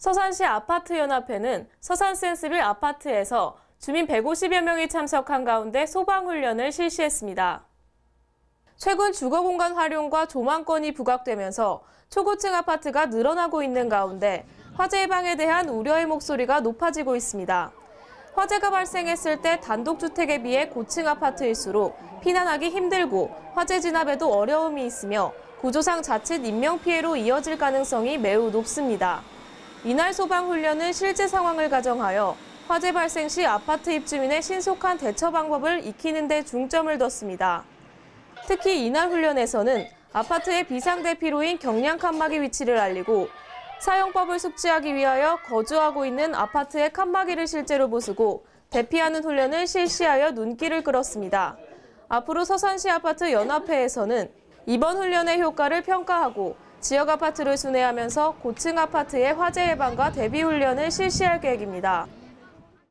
서산시 아파트연합회는 서산 센스빌 아파트에서 주민 150여 명이 참석한 가운데 소방훈련을 실시했습니다. 최근 주거공간 활용과 조망권이 부각되면서 초고층 아파트가 늘어나고 있는 가운데 화재 예방에 대한 우려의 목소리가 높아지고 있습니다. 화재가 발생했을 때 단독주택에 비해 고층 아파트일수록 피난하기 힘들고 화재 진압에도 어려움이 있으며 구조상 자칫 인명피해로 이어질 가능성이 매우 높습니다. 이날 소방훈련은 실제 상황을 가정하여 화재 발생 시 아파트 입주민의 신속한 대처 방법을 익히는 데 중점을 뒀습니다. 특히 이날 훈련에서는 아파트의 비상대피로인 경량 칸막이 위치를 알리고 사용법을 숙지하기 위하여 거주하고 있는 아파트의 칸막이를 실제로 부수고 대피하는 훈련을 실시하여 눈길을 끌었습니다. 앞으로 서산시 아파트 연합회에서는 이번 훈련의 효과를 평가하고 지역 아파트를 순회하면서 고층 아파트의 화재 예방과 대비 훈련을 실시할 계획입니다.